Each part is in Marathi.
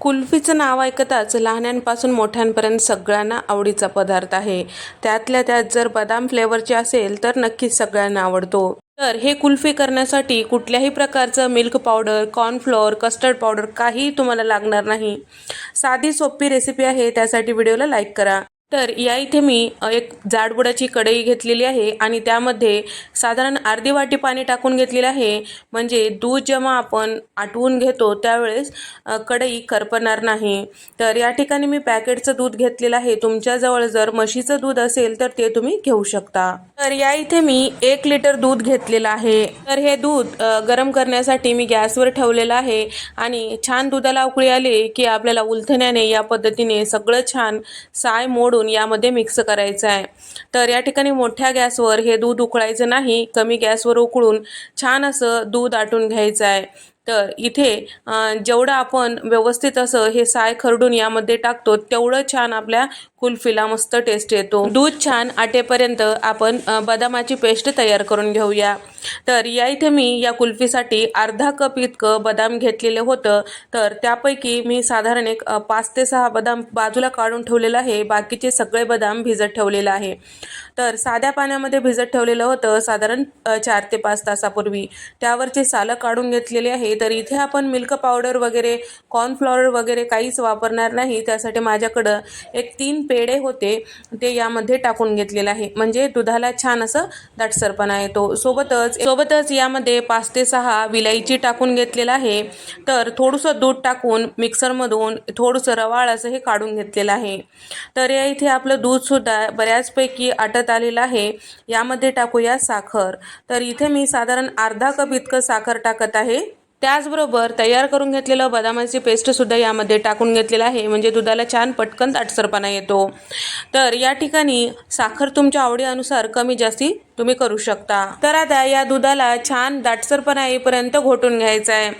कुल्फीचं नाव ऐकताच लहानांपासून मोठ्यांपर्यंत सगळ्यांना आवडीचा पदार्थ आहे. त्यातल्या त्यात जर बदाम फ्लेवरची असेल तर नक्कीच सगळ्यांना आवडतो. तर हे कुल्फी करण्यासाठी कुठल्याही प्रकारचं milk powder cornflour custard powder काही तुम्हाला लागणार नाही. साधी सोपी रेसिपी आहे त्यासाठी व्हिडिओला लाईक करा. तर या इथे मी एक जाडबुडाची कढई घेतलेली आहे आणि त्यामध्ये साधारण अर्धी वाटी पाणी टाकून घेतलेलं आहे. म्हणजे दूध जेव्हा आपण आटवून घेतो त्यावेळेस कढई करपणार नाही. तर या ठिकाणी मी पॅकेटचं दूध घेतलेलं आहे. तुमच्याजवळ जर म्हशीचं दूध असेल तर ते तुम्ही घेऊ शकता. तर या इथे मी एक लिटर दूध घेतलेलं आहे. तर हे दूध गरम करण्यासाठी मी गॅसवर ठेवलेलं आहे आणि छान दुधाला उकळी आले की आपल्याला उलथण्याने या पद्धतीने सगळं छान साय मोडून यामध्ये मिक्स करायचं आहे. तर या ठिकाणी मोठ्या गॅसवर हे दूध उकळायचं नाही. कमी गॅसवर उकळून छान असं दूध आटून घ्यायचं आहे. तर इथे जेवढं आपण व्यवस्थित असं हे साय खरडून यामध्ये टाकतो तेवढं छान आपल्या कुल्फीला मस्त टेस्ट येतो. दूध छान आटेपर्यंत आपण बदामाची पेस्ट तयार करून घेऊया. तर या इथे मी या कुल्फीसाठी अर्धा कप इतकं बदाम घेतलेलं होतं. तर त्यापैकी मी साधारण एक पाच ते सहा बदाम बाजूला काढून ठेवलेलं आहे. बाकीचे सगळे बदाम भिजत ठेवलेलं आहे. तर साध्या पाण्यामध्ये भिजत ठेवलेलं होतं साधारण चार ते पाच तासापूर्वी. त्यावरचे सालं काढून घेतलेले आहे. तर इथे आपण मिल्क पावडर वगैरे कॉर्नफ्लॉवर वगैरे काहीच वापरणार नाही. त्यासाठी माझ्याकडं एक तीन पेढे होते ते यामध्ये टाकून घेतलेलं आहे. म्हणजे दुधाला छान असं दाटसरपणा येतो. सोबतच सोबतच यामध्ये पाच ते सहा विलायची टाकून घेतलेलं आहे. तर थोडंसं दूध टाकून मिक्सरमधून थोडंसं रवाळ असं हे काढून घेतलेलं आहे. तर या इथे आपलं दूधसुद्धा बऱ्याचपैकी आटत आलेलं आहे. यामध्ये टाकूया साखर. तर इथे मी साधारण अर्धा कप इतकं साखर टाकत आहे. त्याचबरोबर तयार करून घेतलेलं बदामाची पेस्टसुद्धा यामध्ये टाकून घेतलेलं आहे. म्हणजे दुधाला छान पटकन दाटसरपणा येतो. तर या ठिकाणी साखर तुमच्या आवडीनुसार कमी जास्ती तुम्ही करू शकता. तर आता या दुधाला छान दाटसरपणा येईपर्यंत घोटून घ्यायचं आहे.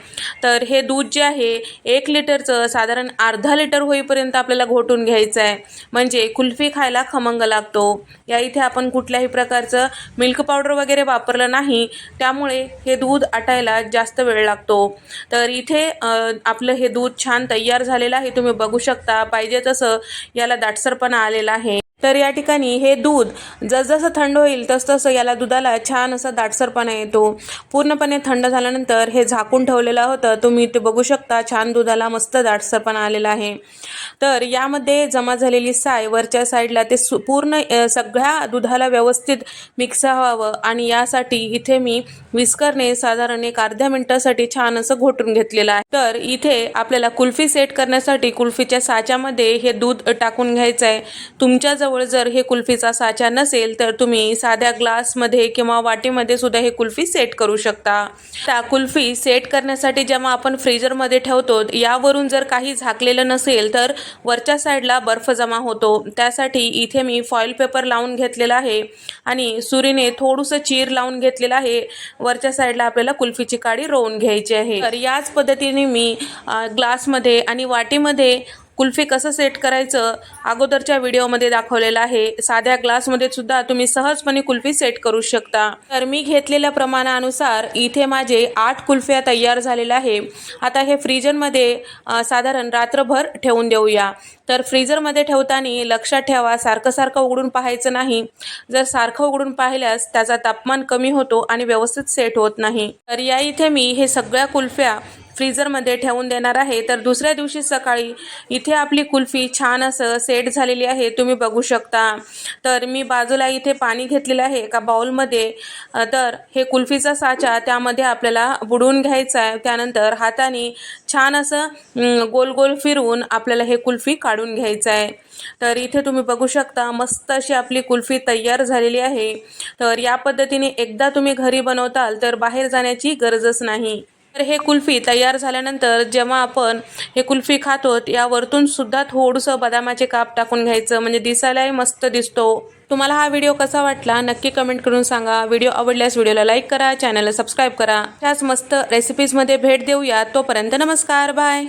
तर हे दूध जे आहे एक लिटरचं साधारण अर्धा लिटर होईपर्यंत आपल्याला घोटून घ्यायचं आहे. म्हणजे कुल्फी खायला खमंग लागतो. या इथे आपण कुठल्याही प्रकारचं मिल्क पावडर वगैरे वापरलं नाही. त्यामुळे हे दूध आटायला जास्त वेळ लागतो. तर इथे आपलं हे दूध छान तयार झालेलं आहे. तुम्ही बघू शकता. पाहिजे तसं याला दाटसरपणा आलेला आहे. तर या ठिकाणी हे दूध जसजसं थंड होईल तसतसं याला दुधाला छान असा दाटसरपणा येतो. पूर्णपणे थंड झाल्यानंतर हे झाकून ठेवलेलं होतं. तुम्ही ते बघू शकता छान दुधाला मस्त दाटसरपणा आलेला आहे. तर यामध्ये जमा झालेली साय वरच्या साईडला ते सु पूर्ण सगळ्या दुधाला व्यवस्थित मिक्स व्हावं आणि यासाठी इथे मी विस्करने साधारण एक अर्ध्या मिनिटासाठी छान असं घोटून घेतलेलं आहे. तर इथे आपल्याला कुल्फी सेट करण्यासाठी कुल्फीच्या साच्यामध्ये हे दूध टाकून घ्यायचं आहे तुमच्या तुमच्याजवळ जर हे कुल्फीचा साचा नसेल तर तुम्ही साध्या ग्लासमध्ये किंवा वाटीमध्ये सुद्धा हे कुल्फी सेट करू शकता. त्या कुल्फी सेट करण्यासाठी जेव्हा आपण फ्रीजरमध्ये ठेवतो यावरून जर काही झाकलेलं नसेल तर वरच्या साईडला बर्फ जमा होतो. त्यासाठी इथे मी फॉईल पेपर लावून घेतलेला आहे आणि सुरीने थोडंसं चीर लावून घेतलेलं आहे. वरच्या साईडला आपल्याला कुल्फीची काडी रोवून घ्यायची आहे. तर याच पद्धतीने मी ग्लासमध्ये आणि वाटीमध्ये कुल्फी कसं सेट करायचं अगोदरच्या व्हिडिओमध्ये दाखवलेलं आहे. साध्या ग्लासमध्ये सुद्धा तुम्ही सहजपणे कुल्फी सेट करू शकता. तर मी घेतलेल्या प्रमाणानुसार इथे माझे आठ कुल्फ्या तयार झालेल्या आहे. आता हे फ्रीजरमध्ये साधारण रात्रभर ठेवून देऊया. तर फ्रीजरमध्ये ठेवताना लक्षात ठेवा सारखं सारखं उघडून पाहायचं नाही. जर सारखं उघडून पाहिल्यास त्याचा तापमान कमी होतो आणि व्यवस्थित सेट होत नाही. तर या इथे मी हे सगळ्या कुल्फ्या फ्रीजरमध्ये ठेवून देणार आहे. तर दुसऱ्या दिवशी सकाळी इथे आपली कुल्फी छान असं सेट झालेली आहे. तुम्ही बघू शकता. तर मी बाजूला इथे पाणी घेतलेलं आहे एका बाउलमध्ये तर हे कुल्फीचा साचा त्यामध्ये आपल्याला बुडवून घ्यायचा आहे. त्यानंतर हाताने छान असं गोल गोल फिरवून आपल्याला हे कुल्फी काढून घ्यायचं आहे. तर इथे तुम्ही बघू शकता मस्त अशी आपली कुल्फी तयार झालेली आहे. तर या पद्धतीने एकदा तुम्ही घरी बनवताल तर बाहेर जाण्याची गरजच नाही. तर हे कुल्फी तयार झाल्यानंतर जेव्हा आपण हे कुल्फी खातो यावरतून सुद्धा थोडंसं बदामाचे काप टाकून घ्यायचं. म्हणजे दिसायलाही मस्त दिसतो. तुम्हाला हा व्हिडिओ कसा वाटला नक्की कमेंट करून सांगा. व्हिडिओ आवडल्यास व्हिडिओला लाईक करा चॅनलला सबस्क्राईब करा. त्याच मस्त रेसिपीजमध्ये भेट देऊया. तोपर्यंत नमस्कार बाय.